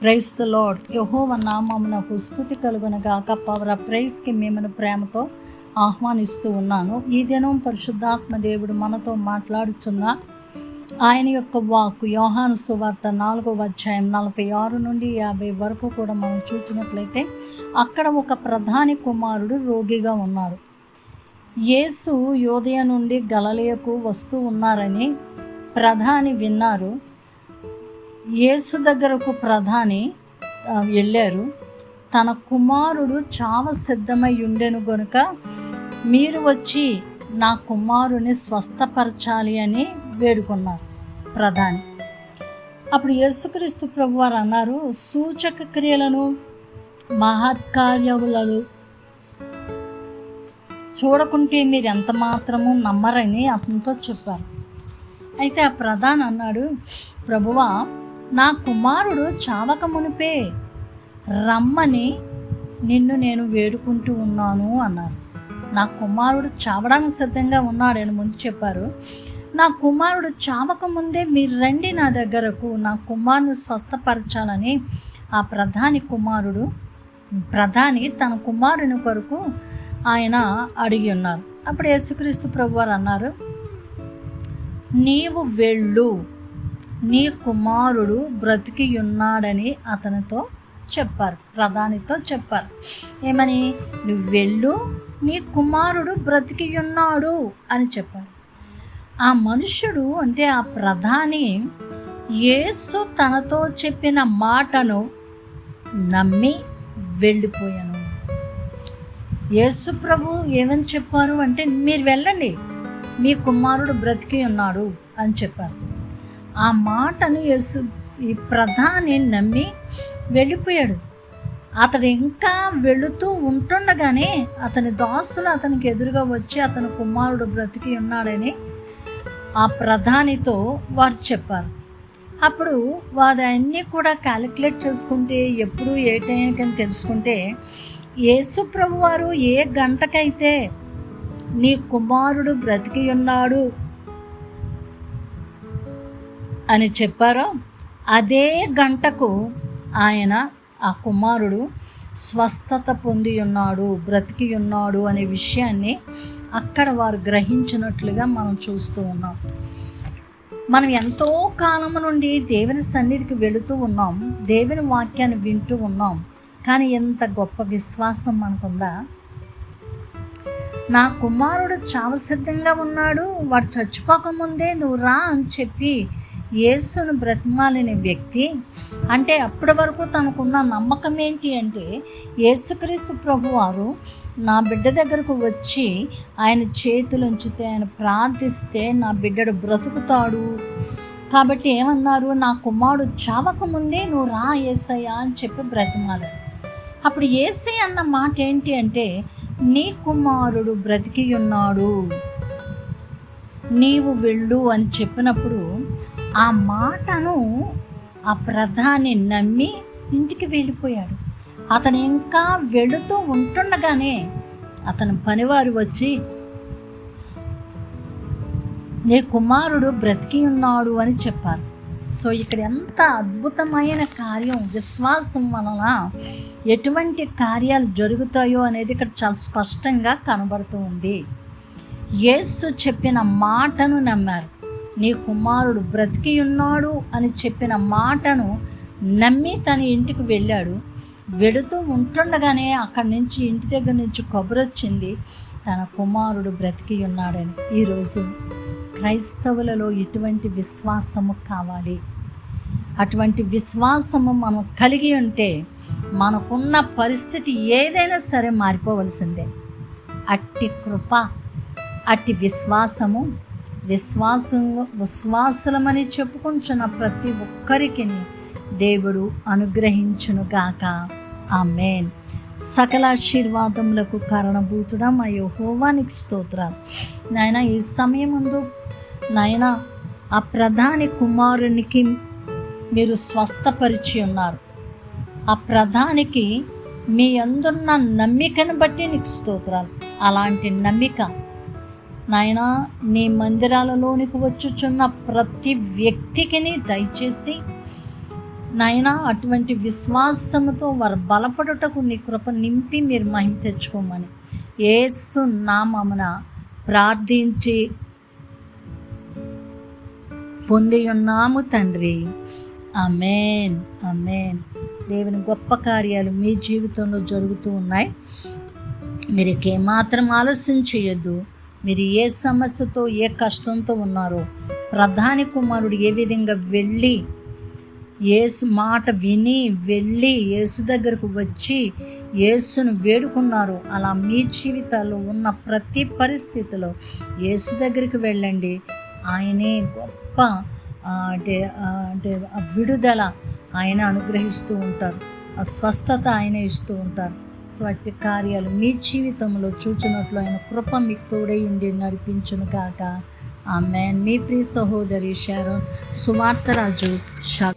Price the lord యహోవ నామమునకు స్థుతి కలుగునగాక పవర్ ప్రైస్కి మిమ్మల్ని ప్రేమతో ఆహ్వానిస్తూ ఉన్నాను. ఈ దినం పరిశుద్ధాత్మ దేవుడు మనతో మాట్లాడుచున్న ఆయన యొక్క వాక్కు యోహాను సువార్త నాలుగో అధ్యాయం నలభై ఆరు నుండి యాభై వరకు కూడా మనం చూసినట్లయితే అక్కడ ఒక ప్రధాని కుమారుడు రోగిగా ఉన్నాడు. యేసు యోదయ నుండి గలలయకు వస్తూ ఉన్నారని ప్రధాని విన్నారు. యేసు దగ్గరకు ప్రధాని వెళ్ళారు. తన కుమారుడు చావ సిద్ధమై ఉండెను గనుక మీరు వచ్చి నా కుమారుని స్వస్థపరచాలి అని వేడుకున్నారు ప్రధాని. అప్పుడు యేసుక్రీస్తు ప్రభు వారు అన్నారు సూచక క్రియలను మహత్కార్యములను చూడకుంటే మీరు ఎంత మాత్రము నమ్మరని అతనితో చెప్పారు. అయితే ఆ ప్రధాన్ అన్నాడు ప్రభువా నా కుమారుడు చావక మునిపే రమ్మని నిన్ను నేను వేడుకుంటూ ఉన్నాను అన్నారు. నా కుమారుడు చావడానికి సిద్ధంగా ఉన్నాడని ముందు చెప్పారు. నా కుమారుడు చావక ముందే మీరు రండి నా దగ్గరకు. నా కుమారుని స్వస్థపరచాలని ఆ ప్రధాని కుమారుడు ప్రధాని తన కుమారుని కొరకు ఆయన అడిగి ఉన్నారు. అప్పుడు యేసుక్రీస్తు ప్రభువారు అన్నారు నీవు వెళ్ళు. నీ కుమారుడు బ్రతికియున్నాడని అతనితో చెప్పారు. ప్రధానితో చెప్పారు. ఏమని? నువ్వు వెళ్ళు నీ కుమారుడు బ్రతికియున్నాడు అని చెప్పారు. ఆ మనుషుడు అంటే ఆ ప్రధాని యేసు తనతో చెప్పిన మాటను నమ్మి వెళ్ళిపోయాను. యేసు ప్రభు ఏమని చెప్పారు అంటే మీరు వెళ్ళండి మీ కుమారుడు బ్రతికి ఉన్నాడు అని చెప్పారు. ఆ మాటను యేసు ఈ ప్రధాని నమ్మి వెళ్ళిపోయాడు. అతడు ఇంకా వెళుతూ ఉంటుండగానే అతని దాసులు అతనికి ఎదురుగా వచ్చి అతని కుమారుడు బ్రతికి ఉన్నాడని ఆ ప్రధానితో వారు చెప్పారు. అప్పుడు వారు అన్నీ కూడా క్యాలిక్యులేట్ చేసుకుంటే ఎప్పుడు ఏ టైంకని తెలుసుకుంటే యేసు ప్రభు వారు ఏ గంటకైతే నీ కుమారుడు బ్రతికి ఉన్నాడు అని చెప్పారో అదే గంటకు ఆయన ఆ కుమారుడు స్వస్థత పొంది ఉన్నాడు బ్రతికి ఉన్నాడు అనే విషయాన్ని అక్కడ వారు గ్రహించినట్లుగా మనం చూస్తూ ఉన్నాం. మనం ఎంతో కాలము నుండి దేవుని సన్నిధికి వెళుతూ ఉన్నాం దేవుని వాక్యాన్ని వింటూ ఉన్నాం. కానీ ఎంత గొప్ప విశ్వాసం మనకుందా? నా కుమారుడు చావసిద్ధంగా ఉన్నాడు వాడు చచ్చిపోకముందే నువ్వు రా అని చెప్పి యేసును బ్రతిమాలిన వ్యక్తి అంటే అప్పటి వరకు తనకున్న నమ్మకం ఏంటి అంటే యేసుక్రీస్తు ప్రభువారు నా బిడ్డ దగ్గరకు వచ్చి ఆయన చేతులు ఉంచితే ఆయన ప్రార్థిస్తే నా బిడ్డడు బ్రతుకుతాడు. కాబట్టి ఏమన్నారు? నా కుమారుడు చావకముందే నువ్వు రా ఏసయ్యా అని చెప్పి బ్రతిమాలారు. అప్పుడు ఏసై అన్న మాట ఏంటి అంటే నీ కుమారుడు బ్రతికి ఉన్నాడు నీవు వెళ్ళు అని చెప్పినప్పుడు ఆ మాటను ఆ ప్రధాని నమ్మి ఇంటికి వెళ్ళిపోయాడు. అతను ఇంకా వెళుతూ ఉంటుండగానే అతని పనివారు వచ్చి నీ కుమారుడు బ్రతికి ఉన్నాడు అని చెప్పారు. సో ఇక్కడ ఎంత అద్భుతమైన కార్యం విశ్వాసం వలన ఎటువంటి కార్యాలు జరుగుతాయో అనేది ఇక్కడ చాలా స్పష్టంగా కనబడుతూ ఉంది. యేసు చెప్పిన మాటను నమ్మారు. నీ కుమారుడు బ్రతికి ఉన్నాడు అని చెప్పిన మాటను నమ్మి తన ఇంటికి వెళ్ళాడు. వెళుతూ ఉంటుండగానే అక్కడి నుంచి ఇంటి దగ్గర నుంచి కబురు వచ్చింది తన కుమారుడు బ్రతికి ఉన్నాడని ఈరోజు క్రైస్తవులలో ఇటువంటి విశ్వాసము కావాలి. అటువంటి విశ్వాసము మనం కలిగి ఉంటే మనకున్న పరిస్థితి ఏదైనా సరే మారిపోవలసిందే. అట్టి కృప అట్టి విశ్వాసము విశ్వాసం విశ్వాసులమని చెప్పుకుంటున్న ప్రతి ఒక్కరికి దేవుడు అనుగ్రహించునుగాక ఆమెన్. సకల ఆశీర్వాదములకు కారణభూతుడా మా యహోవానికి స్తోత్రాలు నాయన ఈ సమయం ముందు నాయన ఆ ప్రధాని కుమారునికి మీరు స్వస్థపరిచి ఉన్నారు. ఆ ప్రధానికి మీ అందున్న నమ్మికను బట్టి నీకు స్తోత్రాలు. అలాంటి నమ్మిక నాయన నీ మందిరాలలోనికి వచ్చుచున్న ప్రతి వ్యక్తికి దయచేసి నాయనా అటువంటి విశ్వాసముతో వారు బలపడుటకు నీ కృప నింపి మీరు మహిమ తెచ్చుకోమని ఏసు నామమున ప్రార్థించి పొంది ఉన్నాము తండ్రి. అమేన్ అమేన్ దేవుని గొప్ప కార్యాలు మీ జీవితంలో జరుగుతూ ఉన్నాయి. మీరు ఏమాత్రం ఆలస్యం చేయొద్దు. మీరు ఏ సమస్యతో ఏ కష్టంతో ఉన్నారో ప్రధాని కుమారుడు ఏ విధంగా వెళ్ళి యేసు మాట విని వెళ్ళి యేసు దగ్గరకు వచ్చి యేసును వేడుకున్నారు అలా మీ జీవితాల్లో ఉన్న ప్రతి పరిస్థితిలో యేసు దగ్గరికి వెళ్ళండి. ఆయనే గొప్ప అంటే అంటే విడుదల ఆయన అనుగ్రహిస్తూ ఉంటారు. ఆ స్వస్థత ఆయన ఇస్తూ ఉంటారు. సో అట్టి కార్యాలు మీ జీవితంలో చూచినట్లు ఆయన కృప మీకు తోడై ఉండి నడిపించును కాక. ఆమె మీ ప్రియ సహోదరి షారోన్ సువార్తరాజు షా